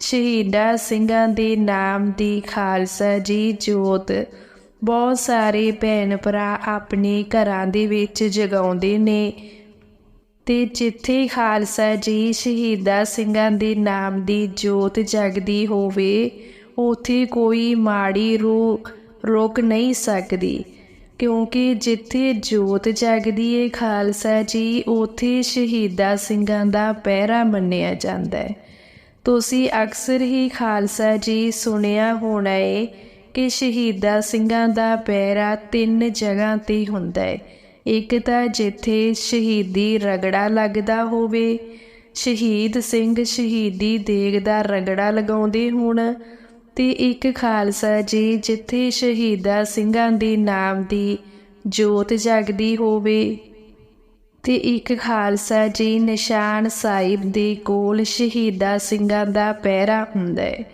ਸ਼ਹੀਦਾਂ ਸਿੰਘਾਂ ਦੇ ਨਾਮ ਦੀ ਖਾਲਸਾ ਜੀ ਜੋਤ। ਬਹੁਤ ਸਾਰੇ ਭੈਣ ਭਰਾ ਆਪਣੇ ਘਰਾਂ ਦੇ ਵਿੱਚ ਜਗਾਉਂਦੇ ਨੇ। ਤੇ ਜਿੱਥੇ ਖਾਲਸਾ ਜੀ ਸ਼ਹੀਦਾਂ ਸਿੰਘਾਂ ਦੇ ਨਾਮ ਦੀ ਜੋਤ ਜਗਦੀ ਹੋਵੇ, ਉਥੇ ਕੋਈ ਮਾੜੀ ਰੂਹ ਰੋਕ ਨਹੀਂ ਸਕਦੀ। ਕਿਉਂਕਿ ਜਿੱਥੇ ਜੋਤ ਜਗਦੀ ਏ ਖਾਲਸਾ ਜੀ, ਉਥੇ ਸ਼ਹੀਦਾਂ ਸਿੰਘਾਂ ਦਾ ਪਹਿਰਾ ਮੰਨਿਆ ਜਾਂਦਾ ਹੈ। ਤੁਸੀਂ ਅਕਸਰ ਹੀ ਖਾਲਸਾ ਜੀ ਸੁਣਿਆ ਹੋਣਾ ਏ ਕਿ ਸ਼ਹੀਦਾ ਸਿੰਘਾਂ ਦਾ ਪਹਿਰਾ ਤਿੰਨ ਜਗ੍ਹਾ ਤੇ ਹੁੰਦਾ ਹੈ ਇੱਕ ਤਾਂ ਜਿੱਥੇ ਸ਼ਹੀਦੀ ਰਗੜਾ ਲੱਗਦਾ ਹੋਵੇ, ਸ਼ਹੀਦ ਸਿੰਘ ਸ਼ਹੀਦੀ ਦੇਗ ਦਾ ਰਗੜਾ ਲਗਾਉਂਦੇ ਹੋਣ ਤੇ ਇੱਕ ਖਾਲਸਾ ਜੀ ਜਿੱਥੇ ਸ਼ਹੀਦਾ ਸਿੰਘਾਂ ਦੇ ਨਾਮ ਦੀ ਜੋਤ ਜਗਦੀ ਹੋਵੇ। ਤੇ ਇੱਕ ਖਾਲਸਾ ਜੀ ਨਿਸ਼ਾਨ ਸਾਹਿਬ ਦੇ ਕੋਲ ਸ਼ਹੀਦਾ ਸਿੰਘਾਂ ਦਾ ਪਹਿਰਾ ਹੁੰਦਾ ਹੈ।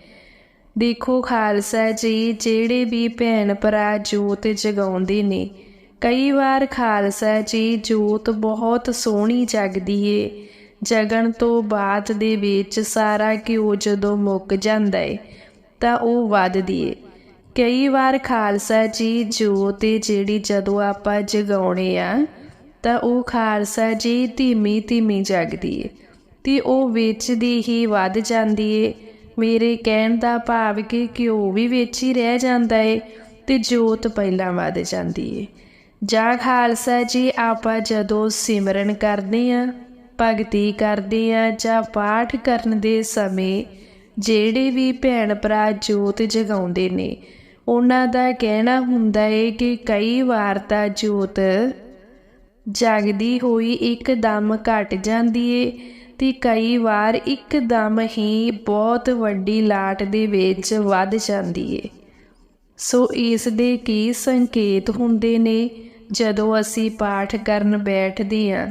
ਦੇਖੋ ਖਾਲਸਾ ਜੀ, ਜਿਹੜੇ ਵੀ ਭੈਣ ਭਰਾ ਜੋਤ ਜਗਾਉਂਦੇ ਨੇ, ਕਈ ਵਾਰ ਖਾਲਸਾ ਜੀ ਜੋਤ ਬਹੁਤ ਸੋਹਣੀ ਜਗਦੀ ਏ। ਜਗਣ ਤੋਂ ਬਾਅਦ ਦੇ ਵਿੱਚ ਸਾਰਾ ਘਿਓ ਜਦੋਂ ਮੁੱਕ ਜਾਂਦਾ ਏ, ਤਾਂ ਉਹ ਵੱਧਦੀ ਏ। ਕਈ ਵਾਰ ਖਾਲਸਾ ਜੀ ਜੋਤ ਏ ਜਿਹੜੀ ਜਦੋਂ ਆਪਾਂ ਜਗਾਉਣੇ ਆ ਤਾਂ ਉਹ ਖਾਲਸਾ ਜੀ ਧੀਮੀ ਧੀਮੀ ਜਗਦੀ ਏ, ਤੇ ਉਹ ਵੇਚਦੀ ਹੀ ਵੱਧ ਜਾਂਦੀ ਏ। ਮੇਰੇ ਕਹਿਣ ਦਾ ਭਾਵ ਕਿ ਘਿਓ ਵੀ ਵਿੱਚ ਹੀ ਰਹਿ ਜਾਂਦਾ ਏ ਤੇ ਜੋਤ ਪਹਿਲਾਂ ਵੱਧ ਜਾਂਦੀ ਏ। ਜਾਂ ਖਾਲਸਾ ਜੀ, ਆਪਾਂ ਜਦੋਂ ਸਿਮਰਨ ਕਰਦੇ ਆ, ਭਗਤੀ ਕਰਦੇ ਆ ਜਾਂ ਪਾਠ ਕਰਨ ਦੇ ਸਮੇਂ, ਜਿਹੜੇ ਵੀ ਭੈਣ ਭਰਾ ਜੋਤ ਜਗਾਉਂਦੇ ਨੇ, ਉਹਨਾਂ ਦਾ ਕਹਿਣਾ ਹੁੰਦਾ ਏ ਕਿ ਕਈ ਵਾਰ ਤਾਂ ਜੋਤ ਜਗਦੀ ਹੋਈ ਇੱਕਦਮ ਘਟ ਜਾਂਦੀ ਏ ਤੇ ਕਈ ਵਾਰ ਇੱਕਦਮ ਹੀ ਬਹੁਤ ਵੱਡੀ ਲਾਟ ਦੇ ਵਿੱਚ ਵੱਧ ਜਾਂਦੀ ਏ। ਸੋ ਇਸ ਦੇ ਕੀ ਸੰਕੇਤ ਹੁੰਦੇ ਨੇ? ਜਦੋਂ ਅਸੀਂ ਪਾਠ ਕਰਨ ਬੈਠਦੇ ਹਾਂ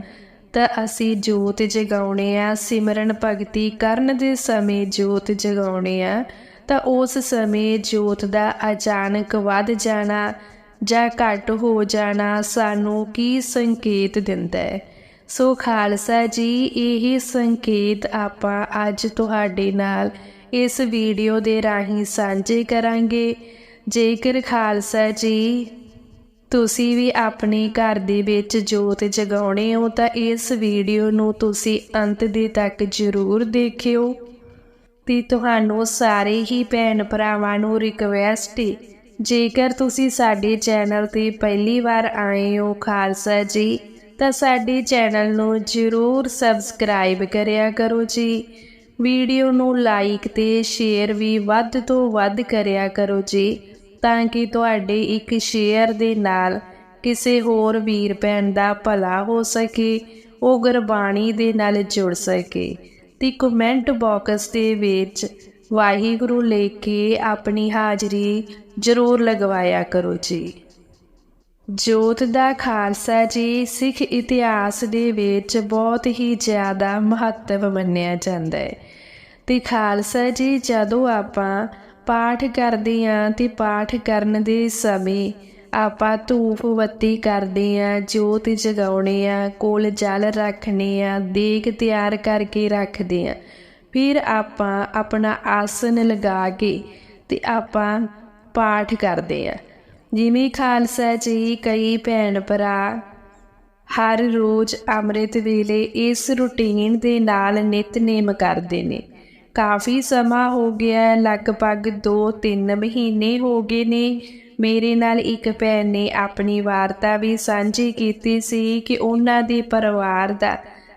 ਤਾਂ ਅਸੀਂ ਜੋਤ ਜਗਾਉਣੇ ਆ, ਸਿਮਰਨ ਭਗਤੀ ਕਰਨ ਦੇ ਸਮੇਂ ਜੋਤ ਜਗਾਉਣੇ ਆ, ਤਾਂ ਉਸ ਸਮੇਂ ਜੋਤ ਦਾ ਅਚਾਨਕ ਵੱਧ ਜਾਣਾ ਜਾਂ ਘਟ ਹੋ ਜਾਣਾ ਸਾਨੂੰ ਕੀ ਸੰਕੇਤ ਦਿੰਦਾ ਹੈ? ਸੋ ਖਾਲਸਾ ਜੀ, ਇਹ ਸੰਕੇਤ ਆਪਾਂ ਅੱਜ ਤੁਹਾਡੇ ਨਾਲ ਇਸ ਵੀਡੀਓ ਦੇ ਰਾਹੀਂ ਸਾਂਝੇ ਕਰਾਂਗੇ। ਜੇਕਰ ਖਾਲਸਾ ਜੀ, ਤੁਸੀਂ ਵੀ ਆਪਣੇ ਘਰ ਦੇ ਵਿੱਚ ਜੋਤ ਜਗਾਉਣੇ ਹੋ, ਤਾਂ ਇਸ ਵੀਡੀਓ ਨੂੰ ਤੁਸੀਂ ਅੰਤ ਦੇ ਤੱਕ ਜ਼ਰੂਰ ਦੇਖਿਓ। ਤੇ ਤੁਹਾਨੂੰ ਸਾਰੇ ਹੀ ਭੈਣ ਭਰਾਵਾਂ ਨੂੰ ਰਿਕਵੈਸਟ ਹੈ ਜੇਕਰ ਤੁਸੀਂ ਸਾਡੇ ਚੈਨਲ ਤੇ ਪਹਿਲੀ ਵਾਰ ਆਏ ਹੋ ਖਾਲਸਾ ਜੀ, ਤਾਂ ਸਾਡੇ ਚੈਨਲ ਨੂੰ ਜ਼ਰੂਰ ਸਬਸਕ੍ਰਾਈਬ ਕਰਿਆ ਕਰੋ ਜੀ। ਵੀਡੀਓ ਨੂੰ ਲਾਈਕ ਤੇ ਸ਼ੇਅਰ ਵੀ ਵੱਧ ਤੋਂ ਵੱਧ ਕਰਿਆ ਕਰੋ ਜੀ, ਤਾਂ ਕਿ ਤੁਹਾਡੇ ਇੱਕ ਸ਼ੇਅਰ ਦੇ ਨਾਲ ਕਿਸੇ ਹੋਰ ਵੀਰ ਭੈਣ ਦਾ ਭਲਾ ਹੋ ਸਕੇ, ਉਹ ਗੁਰਬਾਣੀ ਦੇ ਨਾਲ ਜੁੜ ਸਕੇ। ਤੇ ਕਮੈਂਟ ਬਾਕਸ ਦੇ ਵਿੱਚ ਵਾਹਿਗੁਰੂ ਲੈ ਕੇ ਆਪਣੀ ਹਾਜ਼ਰੀ ਜ਼ਰੂਰ ਲਗਵਾਇਆ ਕਰੋ ਜੀ। ਜੋਤ ਦਾ ਖਾਲਸਾ ਜੀ, ਸਿੱਖ ਇਤਿਹਾਸ ਦੇ ਵਿੱਚ ਬਹੁਤ ਹੀ ਜ਼ਿਆਦਾ ਮਹੱਤਵ ਮੰਨਿਆ ਜਾਂਦਾ ਹੈ। ਤੇ ਖਾਲਸਾ ਜੀ, ਜਦੋਂ ਆਪਾਂ ਪਾਠ ਕਰਦੇ ਆਂ ਤੇ ਪਾਠ ਕਰਨ ਦੇ ਸਮੇਂ ਆਪਾਂ ਧੂਫ ਬੱਤੀ ਕਰਦੇ ਆਂ ਜੋਤ ਜਗਾਉਣੇ ਆ ਕੋਲ ਜਲ ਰੱਖਣੇ ਆ ਦੇਗ ਤਿਆਰ ਕਰਕੇ ਰੱਖਦੇ ਆਂ ਫਿਰ ਆਪਾਂ ਆਪਣਾ ਆਸਨ ਲਗਾ ਕੇ ਤੇ ਆਪਾਂ ਪਾਠ ਕਰਦੇ ਆ। ਜਿਵੇਂ ਖਾਲਸਾ ਜੀ ਕਈ ਭੈਣ ਭਰਾ, ਹਰ ਰੋਜ਼ ਅੰਮ੍ਰਿਤ ਵੇਲੇ ਇਸ ਰੁਟੀਨ ਦੇ ਨਾਲ ਨਿਤਨੇਮ ਕਰਦੇ ਨੇ। ਕਾਫੀ ਸਮਾਂ ਹੋ ਗਿਆ, ਲਗਭਗ 2-3 ਮਹੀਨੇ ਹੋ ਗਏ ਨੇ। ਮੇਰੇ ਨਾਲ ਇੱਕ ਭੈਣ ਨੇ ਆਪਣੀ ਵਾਰਤਾ ਵੀ ਸਾਂਝੀ ਕੀਤੀ ਸੀ ਕਿ ਉਹਨਾਂ ਦੇ ਪਰਿਵਾਰ ਦਾ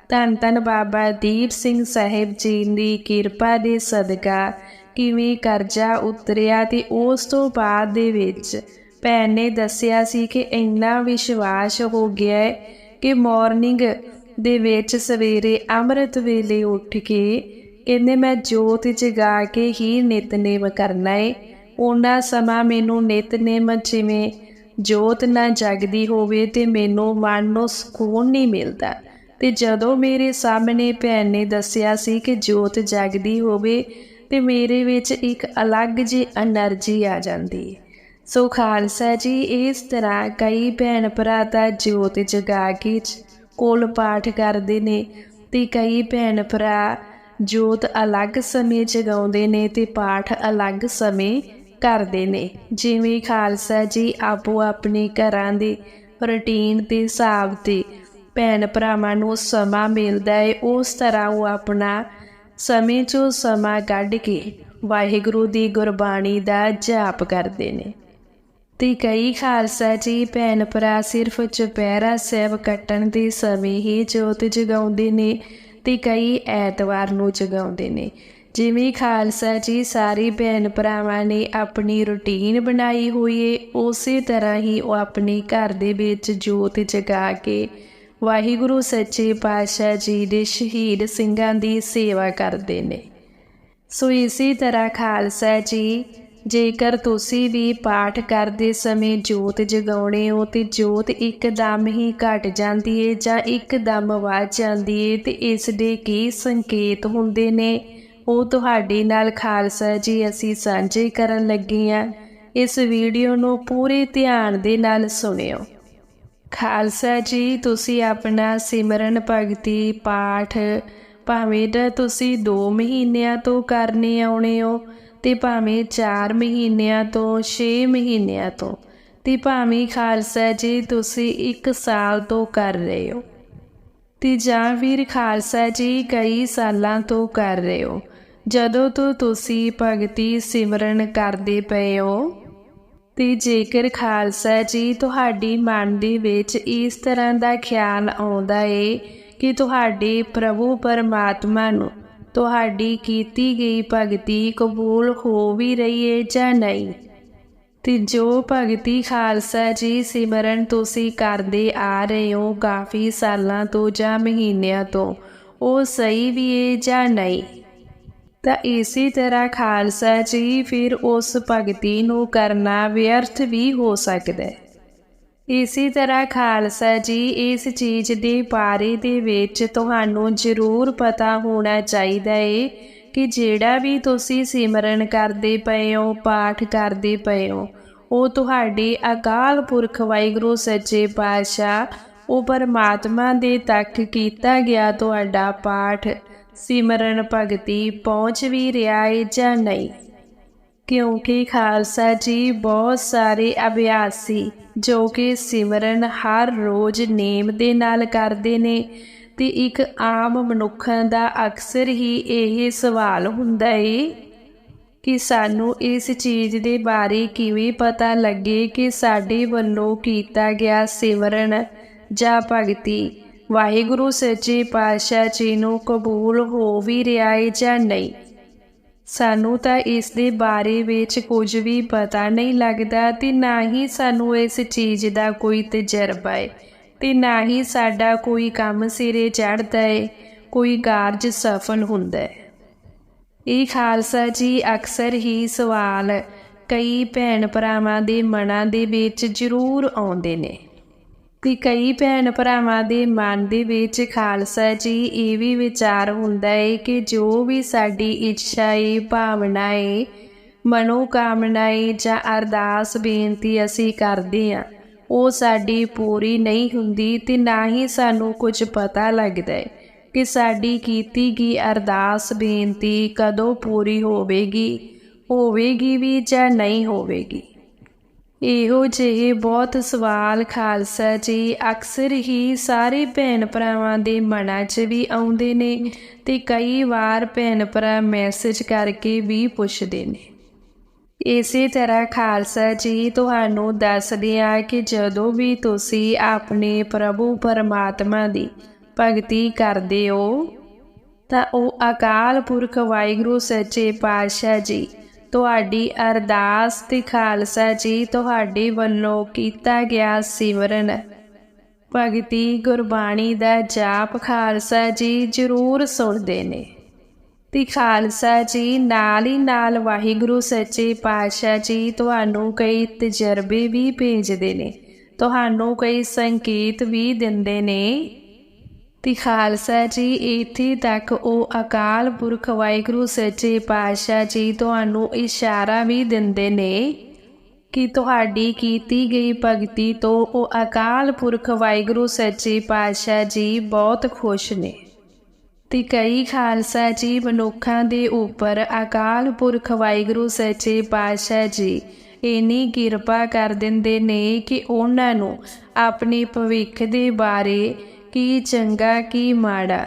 ਧੰਨ ਧੰਨ ਬਾਬਾ ਦੀਪ ਸਿੰਘ ਸਾਹਿਬ ਜੀ ਦੀ ਕਿਰਪਾ ਦੇ ਸਦਕਾ ਕਿਵੇਂ ਕਰਜ਼ਾ ਉਤਰਿਆ ਤੇ ਉਸ ਤੋਂ ਬਾਅਦ ਦੇ ਵਿੱਚ ਭੈਣ ਨੇ ਦੱਸਿਆ ਸੀ ਕਿ ਇੰਨਾ ਵਿਸ਼ਵਾਸ ਹੋ ਗਿਆ ਹੈ ਕਿ ਮਾਰਨਿੰਗ ਦੇ ਵਿੱਚ ਸਵੇਰੇ ਅੰਮ੍ਰਿਤ ਵੇਲੇ ਉੱਠ ਕੇ ਕਹਿੰਦੇ, ਮੈਂ ਜੋਤ ਜਗਾ ਕੇ ਹੀ ਨਿਤਨੇਮ ਕਰਨਾ ਏ। ਉਹਨਾਂ ਸਮਾਂ ਮੈਨੂੰ ਨਿਤਨੇਮ ਜਿਵੇਂ ਜੋਤ ਨਾ ਜਗਦੀ ਹੋਵੇ ਤੇ ਮੈਨੂੰ ਮਨ ਨੂੰ ਸਕੂਨ ਨਹੀਂ ਮਿਲਦਾ। ਤੇ ਜਦੋਂ ਮੇਰੇ ਸਾਹਮਣੇ ਭੈਣ ਨੇ ਦੱਸਿਆ ਸੀ ਕਿ ਜੋਤ ਜਗਦੀ ਹੋਵੇ ਤੇ ਮੇਰੇ ਵਿੱਚ ਇੱਕ ਅਲੱਗ ਜੀ એનર્ਜੀ ਆ ਜਾਂਦੀ। ਹੈ ਸੋ ਖਾਲਸਾ ਜੀ, ਇਸ ਤਰ੍ਹਾਂ ਕਈ ਭੈਣ ਭਰਾ ਤਾਂ ਜੋਤ ਜਗਾ ਕੇ ਕੋਲ ਪਾਠ ਕਰਦੇ ਨੇ ਤੇ ਕਈ ਭੈਣ ਭਰਾ ਜੋਤ ਅਲੱਗ ਸਮੇਂ ਜਗਾਉਂਦੇ ਨੇ ਤੇ ਪਾਠ ਅਲੱਗ ਸਮੇਂ ਕਰਦੇ ਨੇ। ਜਿਵੇਂ ਖਾਲਸਾ ਜੀ ਆਪੋ ਆਪਣੇ ਘਰਾਂ ਦੀ ਰੁਟੀਨ ਦੇ ਹਿਸਾਬ ਤੇ ਭੈਣ ਭਰਾਵਾਂ ਨੂੰ ਸਮਾਂ ਮਿਲਦਾ ਹੈ ਉਸ ਤਰ੍ਹਾਂ ਉਹ ਆਪਣਾ ਸਮੇਂ ਚੋਂ ਸਮਾਂ ਕੱਢ ਕੇ ਵਾਹਿਗੁਰੂ ਦੀ ਗੁਰਬਾਣੀ ਦਾ ਜਾਪ ਕਰਦੇ ਨੇ। ਤੇ ਕਈ ਖਾਲਸਾ ਜੀ ਭੈਣ ਭਰਾ ਸਿਰਫ ਚੁਪਹਿਰਾ ਸਾਹਿਬ ਕੱਟਣ ਦੇ ਸਮੇਂ ਹੀ ਜੋਤ ਜਗਾਉਂਦੇ ਨੇ ਤੇ ਕਈ ਐਤਵਾਰ ਨੂੰ ਜਗਾਉਂਦੇ ਨੇ। ਜਿਵੇਂ ਖਾਲਸਾ ਜੀ ਸਾਰੇ ਭੈਣ ਭਰਾਵਾਂ ਨੇ ਆਪਣੀ ਰੁਟੀਨ ਬਣਾਈ ਹੋਈ ਏ, ਉਸੇ ਤਰ੍ਹਾਂ ਹੀ ਉਹ ਆਪਣੇ ਘਰ ਦੇ ਵਿੱਚ ਜੋਤ ਜਗਾ ਕੇ ਵਾਹਿਗੁਰੂ ਸੱਚੇ ਪਾਤਸ਼ਾਹ ਜੀ ਦੇ ਸ਼ਹੀਦ ਸਿੰਘਾਂ ਦੀ ਸੇਵਾ ਕਰਦੇ ਨੇ। ਸੋ ਇਸੇ ਤਰ੍ਹਾਂ ਖਾਲਸਾ ਜੀ, ਜੇਕਰ ਤੁਸੀਂ ਵੀ ਪਾਠ ਕਰਦੇ ਸਮੇਂ ਜੋਤ ਜਗਾਉਣੇ ਹੋ ਤੇ ਜੋਤ ਇੱਕਦਮ ਹੀ ਘਟ ਜਾਂਦੀ ਏ ਜਾਂ ਇੱਕਦਮ ਵੱਧ ਜਾਂਦੀ ਏ ਤੇ ਇਸ ਦੇ ਕੀ ਸੰਕੇਤ ਹੁੰਦੇ ਨੇ, ਉਹ ਤੁਹਾਡੇ ਨਾਲ ਖਾਲਸਾ ਜੀ ਅਸੀਂ ਸਾਂਝੇ ਕਰਨ ਲੱਗੇ ਹਾਂ ਇਸ ਵੀਡੀਓ ਨੂੰ ਪੂਰੇ ਧਿਆਨ ਦੇ ਨਾਲ ਸੁਣਿਓ। ਖਾਲਸਾ ਜੀ, ਤੁਸੀਂ ਆਪਣਾ ਸਿਮਰਨ ਭਗਤੀ ਪਾਠ। ਭਾਵੇਂ ਤਾਂ ਤੁਸੀਂ 2 ਮਹੀਨਿਆਂ ਤੋਂ ਕਰਨੇ ਆਉਣੇ ਹੋ ਤੇ ਭਾਵੇਂ 4 ਮਹੀਨਿਆਂ ਤੋਂ 6 ਮਹੀਨਿਆਂ ਤੋਂ, ਤੇ ਭਾਵੇਂ ਖਾਲਸਾ ਜੀ, ਤੁਸੀਂ 1 ਸਾਲ ਤੋਂ ਕਰ ਰਹੇ ਹੋ। ਤੇ ਜਾਂ ਵੀਰ ਖਾਲਸਾ ਜੀ, ਕਈ ਸਾਲਾਂ ਤੋਂ ਕਰ ਰਹੇ ਹੋ। ਜਦੋਂ ਤੋਂ ਤੁਸੀਂ ਭਗਤੀ ਸਿਮਰਨ ਕਰਦੇ ਪਏ ਹੋ ਤੇ ਜੇਕਰ ਖਾਲਸਾ ਜੀ ਤੁਹਾਡੀ ਮਨ ਦੇ ਵਿੱਚ ਇਸ ਤਰ੍ਹਾਂ ਦਾ ਖਿਆਲ ਆਉਂਦਾ ਏ ਕਿ ਤੁਹਾਡੇ ਪ੍ਰਭੂ ਪਰਮਾਤਮਾ ਨੂੰ ਤੁਹਾਡੀ ਕੀਤੀ ਗਈ ਭਗਤੀ ਕਬੂਲ ਹੋ ਵੀ ਰਹੀ ਏ ਜਾਂ ਨਹੀਂ? ਤੇ ਜੋ ਭਗਤੀ ਖਾਲਸਾ ਜੀ ਸਿਮਰਨ ਤੁਸੀਂ ਕਰਦੇ ਆ ਰਹੇ ਹੋ ਕਾਫੀ ਸਾਲਾਂ ਤੋਂ ਜਾਂ ਮਹੀਨਿਆਂ ਤੋਂ, ਉਹ ਸਹੀ ਵੀ ਏ ਜਾਂ ਨਹੀਂ? ਤਾਂ ਇਸੇ ਤਰ੍ਹਾਂ ਖਾਲਸਾ ਜੀ, ਫਿਰ ਉਸ ਭਗਤੀ ਨੂੰ ਕਰਨਾ ਵਿਅਰਥ ਵੀ ਹੋ ਸਕਦਾ ਹੈ। ਇਸੇ ਤਰ੍ਹਾਂ ਖਾਲਸਾ ਜੀ, ਇਸ ਚੀਜ਼ ਦੇ ਬਾਰੇ ਦੇ ਵਿੱਚ ਤੁਹਾਨੂੰ ਜ਼ਰੂਰ ਪਤਾ ਹੋਣਾ ਚਾਹੀਦਾ ਏ ਕਿ ਜਿਹੜਾ ਵੀ ਤੁਸੀਂ ਸਿਮਰਨ ਕਰਦੇ ਪਏ ਹੋ, ਪਾਠ ਕਰਦੇ ਪਏ ਹੋ, ਉਹ ਤੁਹਾਡੇ ਅਕਾਲ ਪੁਰਖ ਵਾਹਿਗੁਰੂ ਸੱਚੇ ਪਾਤਸ਼ਾਹ, ਉਹ ਪਰਮਾਤਮਾ ਦੇ ਤੱਕ ਕੀਤਾ ਗਿਆ ਤੁਹਾਡਾ ਪਾਠ ਸਿਮਰਨ ਭਗਤੀ ਪਹੁੰਚ ਵੀ ਰਿਹਾ ਏ ਜਾਂ ਨਹੀਂ? ਕਿਉਂਕਿ ਖਾਲਸਾ ਜੀ ਬਹੁਤ ਸਾਰੇ ਅਭਿਆਸੀ ਜੋ ਕਿ ਸਿਮਰਨ ਹਰ ਰੋਜ਼ ਨੇਮ ਦੇ ਨਾਲ ਕਰਦੇ ਨੇ ਤੇ ਇੱਕ ਆਮ ਮਨੁੱਖਾਂ ਦਾ ਅਕਸਰ ਹੀ ਇਹ ਸਵਾਲ ਹੁੰਦਾ ਏ ਕਿ ਸਾਨੂੰ ਇਸ ਚੀਜ਼ ਦੇ ਬਾਰੇ ਕਿਵੇਂ ਪਤਾ ਲੱਗੇ ਕਿ ਸਾਡੇ ਵੱਲੋਂ ਕੀਤਾ ਗਿਆ ਸਿਮਰਨ ਜਾਂ ਭਗਤੀ? ਵਾਹਿਗੁਰੂ ਸੱਚੇ ਪਾਤਸ਼ਾਹ ਜੀ ਨੂੰ ਕਬੂਲ ਹੋ ਵੀ ਰਿਹਾ ਹੈ ਜਾਂ ਨਹੀਂ? ਸਾਨੂੰ ਤਾਂ ਇਸ ਦੇ ਬਾਰੇ ਵਿੱਚ ਕੁਝ ਵੀ ਪਤਾ ਨਹੀਂ ਲੱਗਦਾ ਤੇ ਨਾ ਹੀ ਸਾਨੂੰ ਇਸ ਚੀਜ਼ ਦਾ ਕੋਈ ਤਜਰਬਾ ਹੈ ਤੇ ਨਾ ਹੀ ਸਾਡਾ ਕੋਈ ਕੰਮ ਸਿਰੇ ਚੜ੍ਹਦਾ ਹੈ ਕੋਈ ਕਾਰਜ ਸਫਲ ਹੁੰਦਾ ਹੈ ਇਹ ਖਾਲਸਾ ਜੀ ਅਕਸਰ ਹੀ ਸਵਾਲ ਕਈ ਭੈਣ ਭਰਾਵਾਂ ਦੇ ਮਨਾਂ ਦੇ ਵਿੱਚ ਜ਼ਰੂਰ ਆਉਂਦੇ ਨੇ। ਕਿ ਕਈ ਭੈਣ ਭਰਾਵਾਂ ਦੇ ਮਨ ਦੇ ਵਿੱਚ ਖਾਲਸਾ ਜੀ ਇਹ ਵੀ ਵਿਚਾਰ ਹੁੰਦਾ ਹੈ ਕਿ ਜੋ ਵੀ ਸਾਡੀ ਇੱਛਾ ਹੈ ਭਾਵਨਾ ਹੈ ਮਨੋ ਕਾਮਨਾ ਹੈ ਜਾਂ ਅਰਦਾਸ ਬੇਨਤੀ ਅਸੀਂ ਕਰਦੇ ਹਾਂ ਉਹ ਸਾਡੀ ਪੂਰੀ ਨਹੀਂ ਹੁੰਦੀ ਤੇ ਨਾ ਹੀ ਸਾਨੂੰ ਕੁਝ ਪਤਾ ਲੱਗਦਾ ਹੈ ਕਿ ਸਾਡੀ ਕੀਤੀ ਗਈ ਅਰਦਾਸ ਬੇਨਤੀ ਕਦੋਂ ਪੂਰੀ ਹੋਵੇਗੀ ਹੋਵੇਗੀ ਵੀ ਜਾਂ ਨਹੀਂ ਹੋਵੇਗੀ। ਇਹੋ ਜਿਹੇ ਬਹੁਤ ਸਵਾਲ ਖਾਲਸਾ ਜੀ, ਅਕਸਰ ਹੀ ਸਾਰੇ ਭੈਣ ਭਰਾਵਾਂ ਦੇ ਮਨਾਂ 'ਚ ਵੀ ਆਉਂਦੇ ਨੇ ਤੇ ਕਈ ਵਾਰ ਭੈਣ ਭਰਾ ਮੈਸੇਜ ਕਰਕੇ ਵੀ ਪੁੱਛਦੇ ਨੇ। ਇਸੇ ਤਰ੍ਹਾਂ ਖਾਲਸਾ ਜੀ, ਤੁਹਾਨੂੰ ਦੱਸਦੇ ਆ ਕਿ ਜਦੋਂ ਵੀ ਤੁਸੀਂ ਆਪਣੇ ਪ੍ਰਭੂ ਪਰਮਾਤਮਾ ਦੀ ਭਗਤੀ ਕਰਦੇ ਹੋ, ਤਾਂ ਉਹ ਅਕਾਲ ਪੁਰਖ ਵਾਹਿਗੁਰੂ ਸੱਚੇ ਪਾਤਸ਼ਾਹ ਜੀ ਤੁਹਾਡੀ ਅਰਦਾਸ ਤੇ ਖਾਲਸਾ ਜੀ ਤੁਹਾਡੇ ਵੱਲੋਂ ਕੀਤਾ ਗਿਆ ਸਿਮਰਨ। ਭਗਤੀ ਗੁਰਬਾਣੀ ਦਾ ਜਾਪ ਖਾਲਸਾ ਜੀ ਜ਼ਰੂਰ ਸੁਣਦੇ ਨੇ। ਤੇ ਖਾਲਸਾ ਜੀ ਨਾਲ ਹੀ ਨਾਲ ਵਾਹਿਗੁਰੂ ਸੱਚੇ ਪਾਤਸ਼ਾਹ ਜੀ ਤੁਹਾਨੂੰ ਕਈ ਤਜਰਬੇ ਵੀ ਭੇਜਦੇ ਨੇ। ਤੁਹਾਨੂੰ ਕਈ ਸੰਕੇਤ ਵੀ ਦਿੰਦੇ ਨੇ। ਤੇ ਖਾਲਸਾ ਜੀ, ਇੱਥੇ ਤੱਕ ਉਹ ਅਕਾਲ ਪੁਰਖ ਵਾਹਿਗੁਰੂ ਸੱਚੇ ਪਾਤਸ਼ਾਹ ਜੀ ਤੁਹਾਨੂੰ ਇਸ਼ਾਰਾ ਵੀ ਦਿੰਦੇ ਨੇ ਕਿ ਤੁਹਾਡੀ ਕੀਤੀ ਗਈ ਭਗਤੀ ਤੋਂ ਉਹ ਅਕਾਲ ਪੁਰਖ ਵਾਹਿਗੁਰੂ ਸੱਚੇ ਪਾਤਸ਼ਾਹ ਜੀ ਬਹੁਤ ਖੁਸ਼ ਨੇ। ਤੇ ਕਈ ਖਾਲਸਾ ਜੀ ਮਨੁੱਖਾਂ ਦੇ ਉੱਪਰ ਅਕਾਲ ਪੁਰਖ ਵਾਹਿਗੁਰੂ ਸੱਚੇ ਪਾਤਸ਼ਾਹ ਜੀ ਇੰਨੀ ਕਿਰਪਾ ਕਰ ਦਿੰਦੇ ਨੇ ਕਿ ਉਹਨਾਂ ਨੂੰ ਆਪਣੇ ਭਵਿੱਖ ਦੇ ਬਾਰੇ ਕੀ ਚੰਗਾ, ਕੀ ਮਾੜਾ।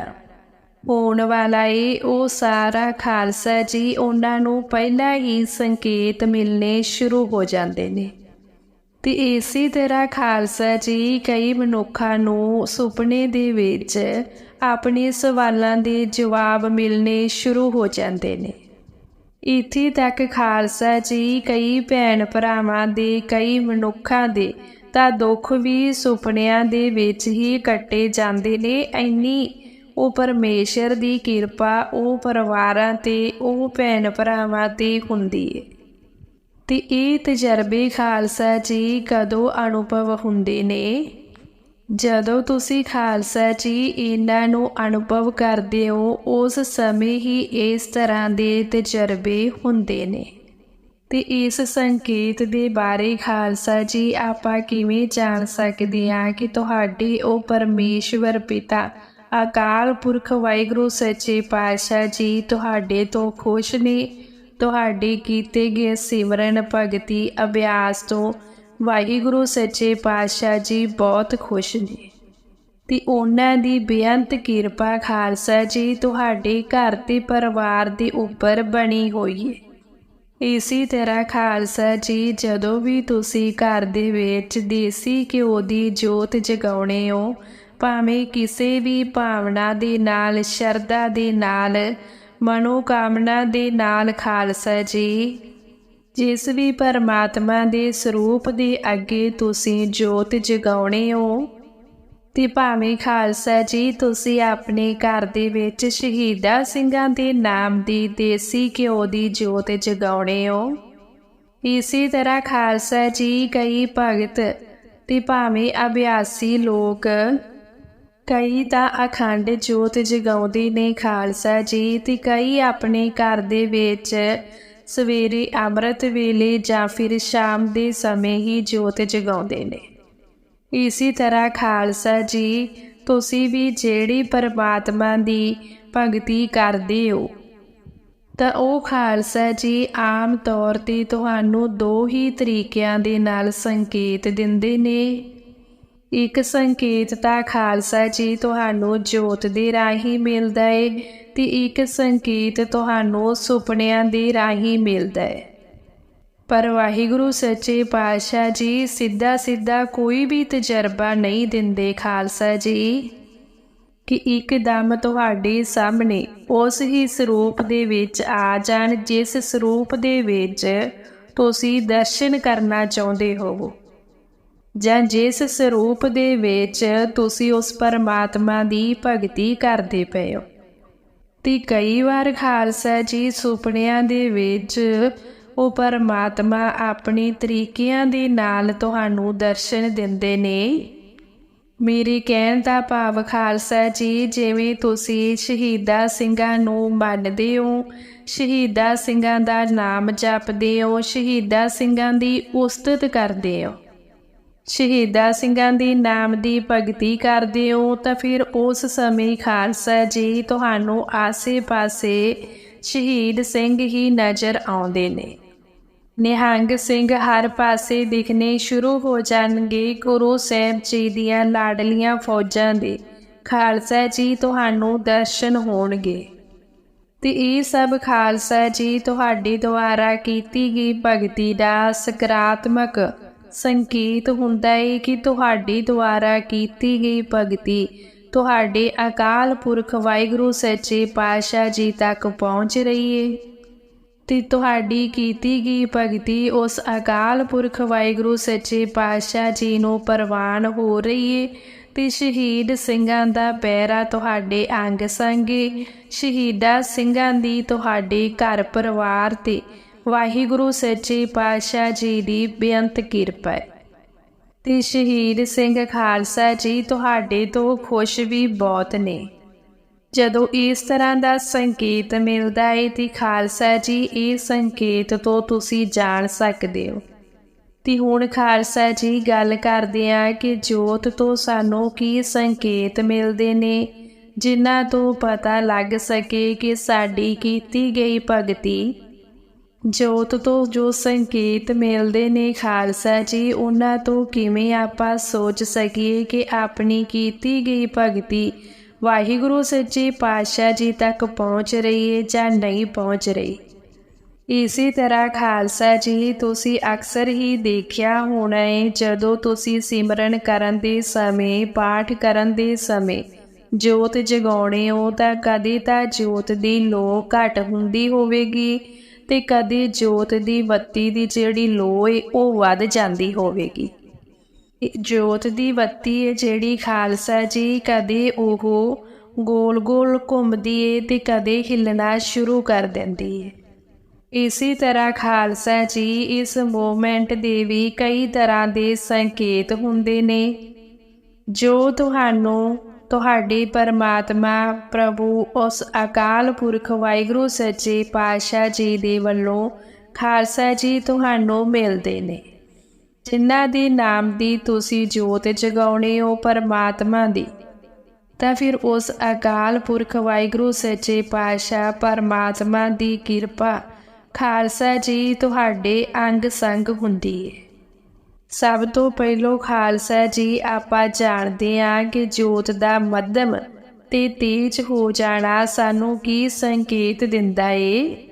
ਹੋਣ ਵਾਲਾ ਏ ਉਹ ਸਾਰਾ ਖਾਲਸਾ ਜੀ, ਉਹਨਾਂ ਨੂੰ ਪਹਿਲਾਂ ਹੀ ਸੰਕੇਤ ਮਿਲਨੇ ਸ਼ੁਰੂ ਹੋ ਜਾਂਦੇ ਨੇ। ਤੇ ਇਸੇ ਤਰ੍ਹਾਂ ਖਾਲਸਾ ਜੀ ਕਈ ਮਨੁੱਖਾਂ ਨੂੰ ਸੁਪਨੇ ਦੇ ਵਿੱਚ ਆਪਣੇ ਸਵਾਲਾਂ ਦੇ ਜਵਾਬ ਮਿਲਨੇ ਸ਼ੁਰੂ ਹੋ ਜਾਂਦੇ ਨੇ। ਇੱਥੇ ਤੱਕ ਖਾਲਸਾ ਜੀ ਕਈ ਭੈਣ ਭਰਾਵਾਂ ਦੇ, ਕਈ ਮਨੁੱਖਾਂ ਦੇ ਤਾਂ ਦੁੱਖ ਵੀ ਸੁਪਨਿਆਂ ਦੇ ਵਿੱਚ ਹੀ ਕੱਟੇ ਜਾਂਦੇ ਨੇ। ਇੰਨੀ ਉਹ ਪਰਮੇਸ਼ਰ ਦੀ ਕਿਰਪਾ ਉਹ ਪਰਿਵਾਰਾਂ ਤੇ, ਉਹ ਭੈਣ ਭਰਾਵਾਂ ਤੇ ਹੁੰਦੀ ਹੈ ਤੇ ਇਹ ਤਜਰਬੇ ਖਾਲਸਾ ਜੀ ਕਦੋਂ ਅਨੁਭਵ ਹੁੰਦੇ ਨੇ? ਜਦੋਂ ਤੁਸੀਂ ਖਾਲਸਾ ਜੀ ਇਹਨਾਂ ਨੂੰ ਅਨੁਭਵ ਕਰਦੇ ਹੋ, ਉਸ ਸਮੇਂ ਹੀ ਇਸ ਤਰ੍ਹਾਂ ਦੇ ਤਜਰਬੇ ਹੁੰਦੇ ਨੇ। ਤੇ ਇਸ ਸੰਕੇਤ ਦੇ ਬਾਰੇ ਖਾਲਸਾ ਜੀ, ਆਪਾਂ ਕਿਵੇਂ ਜਾਣ ਸਕਦੇ ਹਾਂ ਕਿ ਤੁਹਾਡੇ ਉਹ ਪਰਮੇਸ਼ਵਰ ਪਿਤਾ, ਅਕਾਲ ਪੁਰਖ ਵਾਹਿਗੁਰੂ ਸੱਚੇ ਪਾਤਸ਼ਾਹ ਜੀ ਤੁਹਾਡੇ ਤੋਂ ਖੁਸ਼ ਨੇ? ਤੁਹਾਡੇ ਕੀਤੇ ਗਏ ਸਿਮਰਨ ਭਗਤੀ ਅਭਿਆਸ ਤੋਂ ਵਾਹਿਗੁਰੂ ਸੱਚੇ ਪਾਤਸ਼ਾਹ ਜੀ ਬਹੁਤ ਖੁਸ਼ ਨੇ। ਤੇ ਉਹਨਾਂ ਦੀ ਬੇਅੰਤ ਕਿਰਪਾ ਖਾਲਸਾ ਜੀ ਤੁਹਾਡੇ ਘਰ ਤੇ ਪਰਿਵਾਰ ਦੇ ਉੱਪਰ ਬਣੀ ਹੋਈ ਹੈ ਇਸੇ ਤਰ੍ਹਾਂ ਖਾਲਸਾ ਜੀ, ਜਦੋਂ ਵੀ ਤੁਸੀਂ ਘਰ ਦੇ ਵਿੱਚ ਦੇਸੀ ਘਿਓ ਦੀ ਜੋਤ ਜਗਾਉਣੇ ਹੋ, ਭਾਵੇਂ ਕਿਸੇ ਵੀ ਭਾਵਨਾ ਦੇ ਨਾਲ, ਸ਼ਰਧਾ ਦੇ ਨਾਲ, ਮਨੋਕਾਮਨਾ ਦੇ ਨਾਲ ਖਾਲਸਾ ਜੀ, ਜਿਸ ਵੀ ਪਰਮਾਤਮਾ ਦੇ ਸਰੂਪ ਦੇ ਅੱਗੇ ਤੁਸੀਂ ਜੋਤ ਜਗਾਉਣੇ ਹੋ ਤੇ ਭਾਵੇਂ ਖਾਲਸਾ ਜੀ, ਤੁਸੀਂ ਆਪਣੇ ਘਰ ਦੇ ਵਿੱਚ ਸ਼ਹੀਦਾ ਸਿੰਘਾਂ ਦੇ ਨਾਮ ਦੀ ਦੇਸੀ ਘਿਓ ਦੀ ਜੋਤ ਜਗਾਉਣੇ ਹੋ। ਇਸੇ ਤਰ੍ਹਾਂ ਖਾਲਸਾ ਜੀ, ਕਈ ਭਗਤ ਤੇ ਭਾਵੇਂ ਅਭਿਆਸੀ ਲੋਕ ਕਈ ਤਾਂ ਅਖੰਡ ਜੋਤ ਜਗਾਉਂਦੇ ਨੇ ਖਾਲਸਾ ਜੀ ਤੇ ਕਈ ਆਪਣੇ ਘਰ ਦੇ ਵਿੱਚ ਸਵੇਰੇ ਅੰਮ੍ਰਿਤ ਵੇਲੇ ਜਾਂ ਫਿਰ ਸ਼ਾਮ ਦੇ ਸਮੇਂ ਹੀ ਜੋਤ ਜਗਾਉਂਦੇ ਨੇ। ਇਸੇ ਤਰ੍ਹਾਂ ਖਾਲਸਾ ਜੀ, ਤੁਸੀਂ ਵੀ ਜਿਹੜੀ ਪਰਮਾਤਮਾ ਦੀ ਭਗਤੀ ਕਰਦੇ ਹੋ। ਤਾਂ ਉਹ ਖਾਲਸਾ ਜੀ, ਆਮ ਤੌਰ ਤੇ ਤੁਹਾਨੂੰ ਦੋ ਹੀ ਤਰੀਕਿਆਂ ਦੇ ਨਾਲ ਸੰਕੇਤ ਦਿੰਦੇ ਨੇ। ਇੱਕ ਸੰਕੇਤ ਤਾਂ ਖਾਲਸਾ ਜੀ ਤੁਹਾਨੂੰ ਜੋਤ ਦੇ ਰਾਹੀਂ ਮਿਲਦਾ ਏ, ਤੇ ਇੱਕ ਸੰਕੇਤ ਤੁਹਾਨੂੰ ਸੁਪਨਿਆਂ ਦੇ ਰਾਹੀਂ ਮਿਲਦਾ ਏ। ਪਰ ਵਾਹਿਗੁਰੂ ਸੱਚੇ ਪਾਤਸ਼ਾਹ ਜੀ, ਸਿੱਧਾ ਸਿੱਧਾ ਕੋਈ ਵੀ ਤਜਰਬਾ ਨਹੀਂ ਦਿੰਦੇ ਖਾਲਸਾ ਜੀ। ਕਿ ਇੱਕਦਮ ਤੁਹਾਡੇ ਸਾਹਮਣੇ ਉਸ ਹੀ ਸਰੂਪ ਦੇ ਵਿੱਚ ਆ ਜਾਣ, ਜਿਸ ਸਰੂਪ ਦੇ ਵਿੱਚ ਤੁਸੀਂ ਦਰਸ਼ਨ ਕਰਨਾ ਚਾਹੁੰਦੇ ਹੋਵੋ। ਜਾਂ ਜਿਸ ਸਰੂਪ ਦੇ ਵਿੱਚ ਤੁਸੀਂ ਉਸ ਪਰਮਾਤਮਾ ਦੀ ਭਗਤੀ ਕਰਦੇ ਪਏ ਹੋ। ਤੇ ਕਈ ਵਾਰ ਖਾਲਸਾ ਜੀ ਸੁਪਨਿਆਂ ਦੇ ਵਿੱਚ ਉਹ ਪਰਮਾਤਮਾ ਆਪਣੀ ਤਰੀਕਿਆਂ ਦੇ ਨਾਲ ਤੁਹਾਨੂੰ ਦਰਸ਼ਨ ਦਿੰਦੇ ਨੇ। ਮੇਰੇ ਕਹਿਣ ਦਾ ਭਾਵ ਖਾਲਸਾ ਜੀ, ਜਿਵੇਂ ਤੁਸੀਂ ਸ਼ਹੀਦਾ ਸਿੰਘਾਂ ਨੂੰ ਮੰਨਦੇ ਹੋ, ਸ਼ਹੀਦਾ ਸਿੰਘਾਂ ਦਾ ਨਾਮ ਜਪਦੇ ਹੋ, ਸ਼ਹੀਦਾ ਸਿੰਘਾਂ ਦੀ ਉਸਤਤ ਕਰਦੇ ਹੋ, ਸ਼ਹੀਦਾ ਸਿੰਘਾਂ ਦੀ ਨਾਮ ਦੀ ਭਗਤੀ ਕਰਦੇ ਹੋ, ਤਾਂ ਫਿਰ ਉਸ ਸਮੇਂ ਖਾਲਸਾ ਜੀ ਤੁਹਾਨੂੰ ਆਸੇ-ਪਾਸੇ ਸ਼ਹੀਦ ਸਿੰਘ ਹੀ ਨਜ਼ਰ ਆਉਂਦੇ ਨੇ। ਨਿਹੰਗ ਸਿੰਘ ਹਰ ਪਾਸੇ ਦਿਖਣੇ ਸ਼ੁਰੂ ਹੋ ਜਾਣਗੇ। ਗੁਰੂ ਸਾਹਿਬ ਜੀ ਦੀਆਂ ਲਾਡਲੀਆਂ ਫੌਜਾਂ ਦੇ ਖਾਲਸਾ ਜੀ ਤੁਹਾਨੂੰ ਦਰਸ਼ਨ ਹੋਣਗੇ। ਤੇ ਇਹ ਸਭ ਖਾਲਸਾ ਜੀ ਤੁਹਾਡੇ ਦੁਆਰਾ ਕੀਤੀ ਗਈ ਭਗਤੀ ਦਾ ਸਕਾਰਾਤਮਕ ਸੰਕੇਤ ਹੁੰਦਾ ਹੈ ਕਿ ਤੁਹਾਡੇ ਦੁਆਰਾ ਕੀਤੀ ਗਈ ਭਗਤੀ ਤੁਹਾਡੇ ਅਕਾਲ ਪੁਰਖ ਵਾਹਿਗੁਰੂ ਸੱਚੇ ਪਾਤਸ਼ਾਹ ਜੀ ਤੱਕ ਪਹੁੰਚ ਰਹੀ ਹੈ ਤੇ ਤੁਹਾਡੀ ਕੀਤੀ ਗਈ ਭਗਤੀ ਉਸ ਅਕਾਲ ਪੁਰਖ ਵਾਹਿਗੁਰੂ ਸੱਚੇ ਪਾਤਸ਼ਾਹ ਜੀ ਨੂੰ ਪ੍ਰਵਾਨ ਹੋ ਰਹੀ ਹੈ ਤੇ ਸ਼ਹੀਦ ਸਿੰਘਾਂ ਦਾ ਪਹਿਰਾ ਤੁਹਾਡੇ ਅੰਗ ਸੰਗੇ, ਸ਼ਹੀਦਾਂ ਸਿੰਘਾਂ ਦੀ ਤੁਹਾਡੇ ਘਰ ਪਰਿਵਾਰ ਤੇ ਵਾਹਿਗੁਰੂ ਸੱਚੇ ਪਾਤਸ਼ਾਹ ਜੀ ਦੀ ਬੇਅੰਤ ਕਿਰਪਾ ਹੈ ਤੇ ਸ਼ਹੀਦ ਸਿੰਘ ਖਾਲਸਾ ਜੀ ਤੁਹਾਡੇ ਤੋਂ ਖੁਸ਼ ਵੀ ਬਹੁਤ ਨੇ। ਜਦੋਂ ਇਸ ਤਰ੍ਹਾਂ ਦਾ ਸੰਕੇਤ ਮਿਲਦਾ ਹੈ ਤੇ ਖਾਲਸਾ ਜੀ, ਇਹ ਸੰਕੇਤ ਤੋਂ ਤੁਸੀਂ ਜਾਣ ਸਕਦੇ ਹੋ। ਤੇ ਹੁਣ ਖਾਲਸਾ ਜੀ ਗੱਲ ਕਰਦੇ ਆ ਕਿ ਜੋਤ ਤੋਂ ਸਾਨੂੰ ਕੀ ਸੰਕੇਤ ਮਿਲਦੇ ਨੇ, ਜਿਨ੍ਹਾਂ ਤੋਂ ਪਤਾ ਲੱਗ ਸਕੇ ਕਿ ਸਾਡੀ ਕੀਤੀ ਗਈ ਭਗਤੀ। ਜੋਤ ਤੋਂ ਜੋ ਸੰਕੇਤ ਮਿਲਦੇ ਨੇ ਖਾਲਸਾ ਜੀ, ਉਹਨਾਂ ਤੋਂ ਕਿਵੇਂ ਆਪਾਂ ਸੋਚ ਸਕੀਏ ਕਿ ਆਪਣੀ ਕੀਤੀ ਗਈ ਭਗਤੀ ਵਾਹਿਗੁਰੂ ਸੱਚੇ ਪਾਤਸ਼ਾਹ ਜੀ ਤੱਕ ਪਹੁੰਚ ਰਹੀ ਹੈ ਜਾਂ ਨਹੀਂ ਪਹੁੰਚ ਰਹੀ? ਇਸੇ ਤਰ੍ਹਾਂ ਖਾਲਸਾ ਜੀ, ਤੁਸੀਂ ਅਕਸਰ ਹੀ ਦੇਖਿਆ ਹੋਣਾ ਹੈ, ਜਦੋਂ ਤੁਸੀਂ ਸਿਮਰਨ ਕਰਨ ਦੇ ਸਮੇਂ, ਪਾਠ ਕਰਨ ਦੇ ਸਮੇਂ ਜੋਤ ਜਗਾਉਣੇ ਹੋ, ਤਾਂ ਕਦੇ ਤਾਂ ਜੋਤ ਦੀ ਲੋ ਘਟ ਹੁੰਦੀ ਹੋਵੇਗੀ ਤੇ ਕਦੇ ਜੋਤ ਦੀ ਬੱਤੀ ਦੀ ਜਿਹੜੀ ਲੋ ਹੈ, ਉਹ ਵੱਧ ਜਾਂਦੀ ਹੋਵੇਗੀ। ਜੋਤ ਦੀ ਬੱਤੀ ਹੈ ਜਿਹੜੀ ਖਾਲਸਾ ਜੀ ਕਦੇ ਉਹ ਗੋਲ-ਗੋਲ ਘੁੰਮਦੀ ਏ ਤੇ ਕਦੇ ਹਿੱਲਣਾ ਸ਼ੁਰੂ ਕਰ ਦਿੰਦੀ ਏ। ਇਸੇ ਤਰ੍ਹਾਂ ਖਾਲਸਾ ਜੀ ਇਸ ਮੂਵਮੈਂਟ ਦੇ ਵੀ ਕਈ ਤਰ੍ਹਾਂ ਦੇ ਸੰਕੇਤ ਹੁੰਦੇ ਨੇ। ਜੋ ਤੁਹਾਨੂੰ ਤੁਹਾਡੇ ਪਰਮਾਤਮਾ ਪ੍ਰਭੂ ਉਸ ਅਕਾਲ ਪੁਰਖ ਵਾਹਿਗੁਰੂ ਸੱਚੇ ਪਾਤਸ਼ਾਹ ਜੀ ਦੇ ਵੱਲੋਂ ਖਾਲਸਾ ਜੀ ਤੁਹਾਨੂੰ ਮਿਲਦੇ ਨੇ। ਜਿਨ੍ਹਾਂ ਦੇ ਨਾਮ ਦੀ ਤੁਸੀਂ ਜੋਤ ਜਗਾਉਣੇ ਹੋ ਪਰਮਾਤਮਾ ਦੀ, ਤਾਂ ਫਿਰ ਉਸ ਅਕਾਲ ਪੁਰਖ ਵਾਹਿਗੁਰੂ ਸੱਚੇ ਪਾਤਸ਼ਾਹ ਪਰਮਾਤਮਾ ਦੀ ਕਿਰਪਾ ਖਾਲਸਾ ਜੀ ਤੁਹਾਡੇ ਅੰਗ ਸੰਗ ਹੁੰਦੀ ਏ। ਸਭ ਤੋਂ ਪਹਿਲੋਂ ਖਾਲਸਾ ਜੀ, ਆਪਾਂ ਜਾਣਦੇ ਹਾਂ ਕਿ ਜੋਤ ਦਾ ਮੱਧਮ ਤੇ ਤੇਜ ਹੋ ਜਾਣਾ ਸਾਨੂੰ ਕੀ ਸੰਕੇਤ ਦਿੰਦਾ ਏ।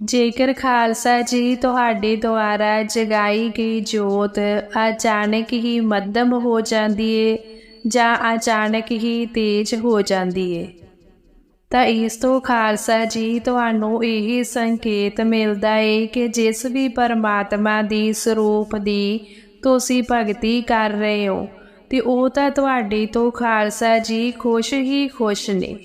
ਜੇਕਰ ਖਾਲਸਾ ਜੀ ਤੁਹਾਡੇ ਦੁਆਰਾ ਜਗਾਈ ਗਈ ਜੋਤ ਅਚਾਨਕ ਹੀ ਮੱਧਮ ਹੋ ਜਾਂਦੀ ਏ ਜਾਂ ਅਚਾਨਕ ਹੀ ਤੇਜ਼ ਹੋ ਜਾਂਦੀ ਏ, ਤਾਂ ਇਸ ਤੋਂ ਖਾਲਸਾ ਜੀ ਤੁਹਾਨੂੰ ਇਹ ਸੰਕੇਤ ਮਿਲਦਾ ਏ ਕਿ ਜਿਸ ਵੀ ਪਰਮਾਤਮਾ ਦੀ ਸਰੂਪ ਦੀ ਤੁਸੀਂ ਭਗਤੀ ਕਰ ਰਹੇ ਹੋ, ਤੇ ਉਹ ਤਾਂ ਤੁਹਾਡੇ ਤੋਂ ਖਾਲਸਾ ਜੀ ਖੁਸ਼ ਹੀ ਖੁਸ਼ ਨੇ।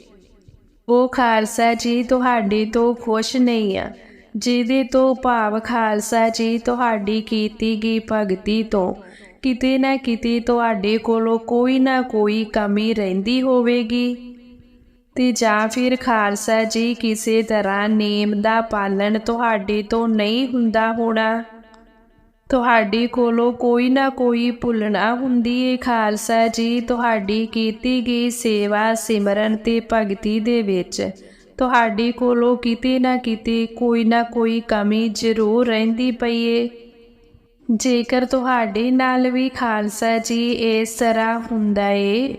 ਉਹ ਖਾਲਸਾ ਜੀ ਤੁਹਾਡੇ ਤੋਂ ਖੁਸ਼ ਨਹੀਂ ਆ। ਜਿਹਦੇ ਤੋਂ ਭਾਵ ਖਾਲਸਾ ਜੀ ਤੁਹਾਡੀ ਕੀਤੀ ਗਈ ਭਗਤੀ ਤੋਂ, ਕਿਤੇ ਨਾ ਕਿਤੇ ਤੁਹਾਡੇ ਕੋਲੋਂ ਕੋਈ ਨਾ ਕੋਈ ਕਮੀ ਰਹਿੰਦੀ ਹੋਵੇਗੀ। ਤੇ ਜਾਂ ਫਿਰ ਖਾਲਸਾ ਜੀ ਕਿਸੇ ਤਰ੍ਹਾਂ ਨੇਮ ਦਾ ਪਾਲਣ ਤੁਹਾਡੇ ਤੋਂ ਨਹੀਂ ਹੁੰਦਾ ਹੋਣਾ। ਤੁਹਾਡੇ ਕੋਲੋਂ ਕੋਈ ਨਾ ਕੋਈ ਭੁੱਲਣਾ ਹੁੰਦੀ ਏ। ਖਾਲਸਾ ਜੀ, ਤੁਹਾਡੀ ਕੀਤੀ ਗਈ ਸੇਵਾ ਸਿਮਰਨ ਤੇ ਭਗਤੀ ਦੇ ਵਿੱਚ। ਤੁਹਾਡੇ ਕੋਲੋਂ ਕਿਤੇ ਨਾ ਕਿਤੇ ਕੋਈ ਨਾ ਕੋਈ ਕਮੀ ਜ਼ਰੂਰ ਰਹਿੰਦੀ ਪਈ ਏ। ਜੇਕਰ ਤੁਹਾਡੇ ਨਾਲ ਵੀ ਖਾਲਸਾ ਜੀ ਇਸ ਤਰ੍ਹਾਂ ਹੁੰਦਾ ਏ,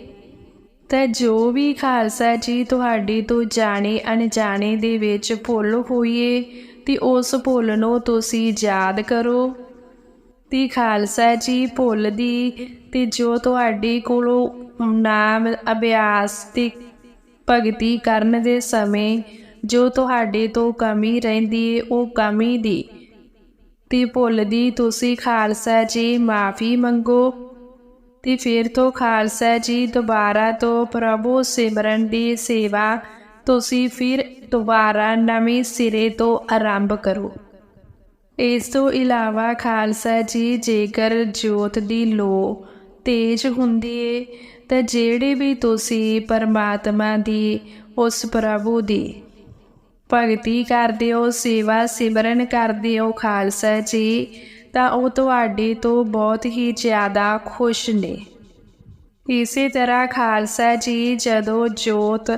ਤਾਂ ਜੋ ਵੀ ਖਾਲਸਾ ਜੀ ਤੁਹਾਡੇ ਤੋਂ ਜਾਣੇ ਅਣਜਾਣੇ ਦੇ ਵਿੱਚ ਭੁੱਲ ਹੋਈਏ, ਤੇ ਉਸ ਭੁੱਲ ਨੂੰ ਤੁਸੀਂ ਯਾਦ ਕਰੋ। ਤੇ ਖਾਲਸਾ ਜੀ ਭੁੱਲ ਦੀ ਤੇ ਜੋ ਤੁਹਾਡੇ ਕੋਲੋਂ ਨਾਮ ਅਭਿਆਸ ਤੇ ਭਗਤੀ ਕਰਨ ਦੇ ਸਮੇਂ ਜੋ ਤੁਹਾਡੇ ਤੋਂ ਕਮੀ ਰਹਿੰਦੀ ਏ ਉਹ ਕਮੀ ਦੀ ਤੇ ਭੁੱਲ ਦੀ, ਤੁਸੀਂ ਖਾਲਸਾ ਜੀ ਮਾਫੀ ਮੰਗੋ ਤੇ ਫਿਰ ਤੋਂ ਖਾਲਸਾ ਜੀ ਦੁਬਾਰਾ ਤੋਂ ਪ੍ਰਭੂ ਸਿਮਰਨ ਦੀ ਸੇਵਾ, ਤੁਸੀਂ ਫਿਰ ਦੁਬਾਰਾ ਨਵੇਂ ਸਿਰੇ ਤੋਂ ਆਰੰਭ ਕਰੋ। ਇਸ ਤੋਂ ਇਲਾਵਾ ਖਾਲਸਾ ਜੀ, ਜੇਕਰ ਜੋਤ ਦੀ ਲੋ ਤੇਜ ਹੁੰਦੀ ਏ, ਤਾਂ ਜਿਹੜੇ ਵੀ ਤੁਸੀਂ ਪਰਮਾਤਮਾ ਦੀ, ਉਸ ਪ੍ਰਭੂ ਦੀ ਭਗਤੀ ਕਰਦੇ ਹੋ, ਸੇਵਾ ਸਿਮਰਨ ਕਰਦੇ ਹੋ ਖਾਲਸਾ ਜੀ, ਤਾਂ ਉਹ ਤੁਹਾਡੇ ਤੋਂ ਬਹੁਤ ਹੀ ਜ਼ਿਆਦਾ ਖੁਸ਼ ਨੇ। ਇਸੇ ਤਰ੍ਹਾਂ ਖਾਲਸਾ ਜੀ, ਜਦੋਂ ਜੋਤ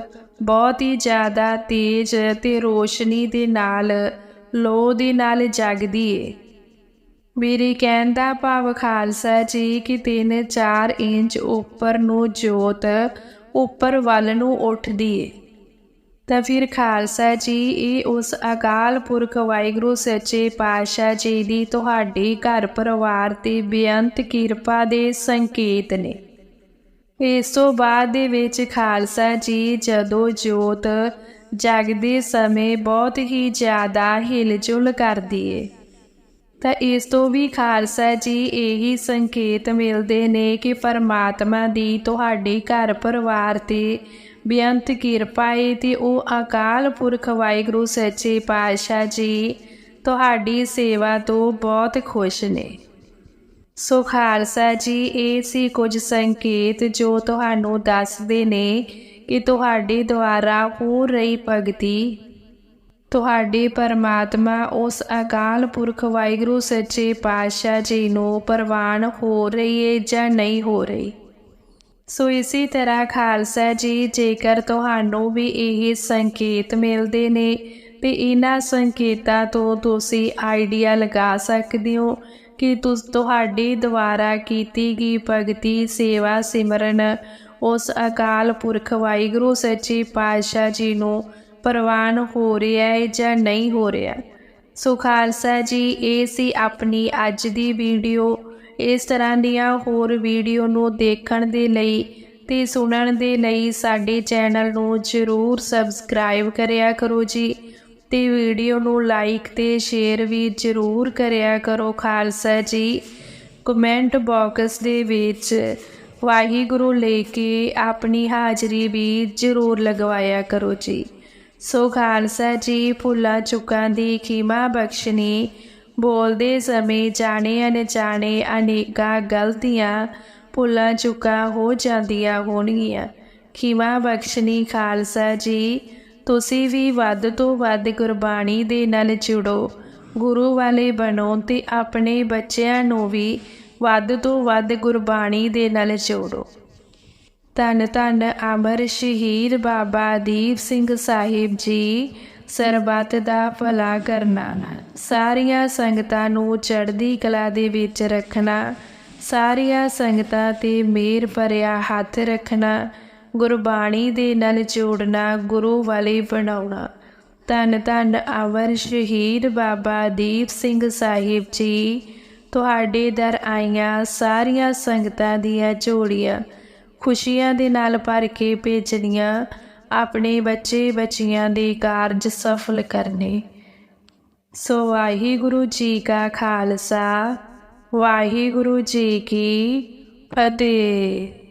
ਬਹੁਤ ਹੀ ਜ਼ਿਆਦਾ ਤੇਜ਼ ਤੇ ਰੋਸ਼ਨੀ ਦੇ ਨਾਲ ਲੋ ਦੇ ਨਾਲ ਜਗਦੀ ਏ। ਮੇਰੇ ਕਹਿਣ ਦਾ ਭਾਵ ਖਾਲਸਾ ਜੀ, ਕਿ 3-4 ਇੰਚ ਉੱਪਰ ਨੂੰ ਜੋਤ ਉੱਪਰ ਵੱਲ ਨੂੰ ਉੱਠਦੀ ਏ। ਤਾਂ ਫਿਰ ਖਾਲਸਾ ਜੀ, ਇਹ ਉਸ ਅਕਾਲ ਪੁਰਖ ਵਾਹਿਗੁਰੂ, ਸੱਚੇ ਪਾਤਸ਼ਾਹ ਜੀ ਦੀ ਤੁਹਾਡੇ ਘਰ ਪਰਿਵਾਰ ਤੇ ਬੇਅੰਤ ਕਿਰਪਾ ਦੇ ਸੰਕੇਤ ਨੇ। ਇਸ ਤੋਂ ਬਾਅਦ ਦੇ ਵਿੱਚ ਖਾਲਸਾ ਜੀ ਜਦੋਂ ਜੋਤ ਜਗਦੇ ਸਮੇਂ ਬਹੁਤ ਹੀ ਜ਼ਿਆਦਾ ਹਿਲਜੁਲ ਕਰਦੀ ਏ ਤਾਂ ਇਸ ਤੋਂ ਵੀ ਖਾਲਸਾ ਜੀ ਇਹੀ ਸੰਕੇਤ ਮਿਲਦੇ ਨੇ ਕਿ ਪਰਮਾਤਮਾ ਦੀ ਤੁਹਾਡੇ ਘਰ ਪਰਿਵਾਰ ਤੇ ਬੇਅੰਤ ਕਿਰਪਾ ਏ ਤੇ ਉਹ ਅਕਾਲ ਪੁਰਖ ਵਾਹਿਗੁਰੂ ਸੱਚੇ ਪਾਤਸ਼ਾਹ ਜੀ ਤੁਹਾਡੀ ਸੇਵਾ ਤੋਂ ਬਹੁਤ ਖੁਸ਼ ਨੇ। ਸੋ ਖਾਲਸਾ ਜੀ, ਇਹ ਸੀ ਕੁਝ ਸੰਕੇਤ ਜੋ ਤੁਹਾਨੂੰ ਦੱਸਦੇ ਨੇ ਕਿ ਤੁਹਾਡੇ ਦੁਆਰਾ ਹੋ ਰਹੀ ਭਗਤੀ। ਤੁਹਾਡੇ ਪਰਮਾਤਮਾ ਉਸ ਅਕਾਲ ਪੁਰਖ ਵਾਹਿਗੁਰੂ ਸੱਚੇ ਪਾਤਸ਼ਾਹ ਜੀ ਨੂੰ ਪ੍ਰਵਾਨ ਹੋ ਰਹੀ ਹੈ ਜਾਂ ਨਹੀਂ ਹੋ ਰਹੀ। ਸੋ ਇਸੇ ਤਰ੍ਹਾਂ ਖਾਲਸਾ ਜੀ, ਜੇਕਰ ਤੁਹਾਨੂੰ ਵੀ ਇਹ ਸੰਕੇਤ ਮਿਲਦੇ ਨੇ ਤੇ ਇਹਨਾਂ ਸੰਕੇਤਾਂ ਤੋਂ ਤੁਸੀਂ ਆਈਡੀਆ ਲਗਾ ਸਕਦੇ ਹੋ ਕਿ ਤੁਸ, ਤੁਹਾਡੇ ਦੁਆਰਾ ਕੀਤੀ ਗਈ ਭਗਤੀ, ਸੇਵਾ, ਸਿਮਰਨ ਉਸ ਅਕਾਲ ਪੁਰਖ ਵਾਹਿਗੁਰੂ ਸੱਚੇ ਪਾਤਸ਼ਾਹ ਜੀ ਨੂੰ ਪ੍ਰਵਾਨ ਹੋ ਰਿਹਾ ਹੈ ਜਾਂ ਨਹੀਂ ਹੋ ਰਿਹਾ। ਸੋ ਖਾਲਸਾ ਜੀ, ਇਹ ਸੀ ਆਪਣੀ ਅੱਜ ਦੀ ਵੀਡੀਓ। ਇਸ ਤਰ੍ਹਾਂ ਦੀਆਂ ਹੋਰ ਵੀਡੀਓ ਨੂੰ ਦੇਖਣ ਦੇ ਲਈ ਤੇ ਸੁਣਨ ਦੇ ਲਈ ਸਾਡੇ ਚੈਨਲ ਨੂੰ ਜ਼ਰੂਰ ਸਬਸਕ੍ਰਾਈਬ ਕਰਿਆ ਕਰੋ ਜੀ ਤੇ ਵੀਡੀਓ ਨੂੰ ਲਾਈਕ ਤੇ ਸ਼ੇਅਰ ਵੀ ਜ਼ਰੂਰ ਕਰਿਆ ਕਰੋ ਖਾਲਸਾ ਜੀ। ਕਮੈਂਟ ਬਾਕਸ ਦੇ ਵਿੱਚ ਵਾਹਿਗੁਰੂ ਲੈ ਕੇ ਆਪਣੀ ਹਾਜ਼ਰੀ ਵੀ ਜ਼ਰੂਰ ਲਗਵਾਇਆ ਕਰੋ ਜੀ। ਸੋ ਖਾਲਸਾ ਜੀ ਭੁੱਲਾਂ ਚੁੱਕਾਂ ਦੀ ਖਿਮਾ ਬਖਸ਼ਣੀ, ਬੋਲਦੇ ਸਮੇਂ ਜਾਣੇ ਅਣਜਾਣੇ ਅਨੇਕਾਂ ਗਲਤੀਆਂ ਭੁੱਲਾਂ ਚੁੱਕਾਂ ਹੋ ਜਾਂਦੀਆਂ ਹੋਣਗੀਆਂ। ਖਿਮਾ ਬਖਸ਼ਣੀ ਖਾਲਸਾ ਜੀ, ਤੁਸੀਂ ਵੀ ਵੱਧ ਤੋਂ ਵੱਧ ਗੁਰਬਾਣੀ ਦੇ ਨਾਲ ਜੁੜੋ। ਗੁਰੂ ਵਾਲੇ ਬਣੋ ਤੇ ਆਪਣੇ ਬੱਚਿਆਂ ਨੂੰ ਵੀ ਵੱਧ ਤੋਂ ਵੱਧ ਗੁਰਬਾਣੀ ਦੇ ਨਾਲ ਜੋੜੋ। ਧੰਨ ਧੰਨ ਅਮਰ ਸ਼ਹੀਦ ਬਾਬਾ ਦੀਪ ਸਿੰਘ ਸਾਹਿਬ ਜੀ, ਸਰਬੱਤ ਦਾ ਭਲਾ ਕਰਨਾ। ਸਾਰੀਆਂ ਸੰਗਤਾਂ ਨੂੰ ਚੜ੍ਹਦੀ ਕਲਾ ਦੇ ਵਿੱਚ ਰੱਖਣਾ, ਸਾਰੀਆਂ ਸੰਗਤਾਂ ਤੇ ਮੇਰ ਭਰਿਆ ਹੱਥ ਰੱਖਣਾ, ਗੁਰਬਾਣੀ ਦੇ ਨਾਲ ਜੋੜਨਾ, ਗੁਰੂ ਵਾਲੇ ਬਣਾਉਣਾ। ਧੰਨ ਧੰਨ ਅਮਰ ਸ਼ਹੀਦ ਬਾਬਾ ਦੀਪ ਸਿੰਘ ਸਾਹਿਬ ਜੀ ਤੁਹਾਡੇ ਦਰ ਆਈਆਂ ਸਾਰੀਆਂ ਸੰਗਤਾਂ ਦੀਆਂ ਝੋਲੀਆਂ ਖੁਸ਼ੀਆਂ ਦੇ ਨਾਲ ਭਰ ਕੇ ਭੇਜਣੀਆਂ, ਆਪਣੇ ਬੱਚੇ ਬੱਚੀਆਂ ਦੇ ਕਾਰਜ ਸਫਲ ਕਰਨੇ। ਸੋ ਵਾਹਿਗੁਰੂ ਜੀ ਕਾ ਖਾਲਸਾ, ਵਾਹਿਗੁਰੂ ਜੀ ਕੀ ਫਤਿਹ।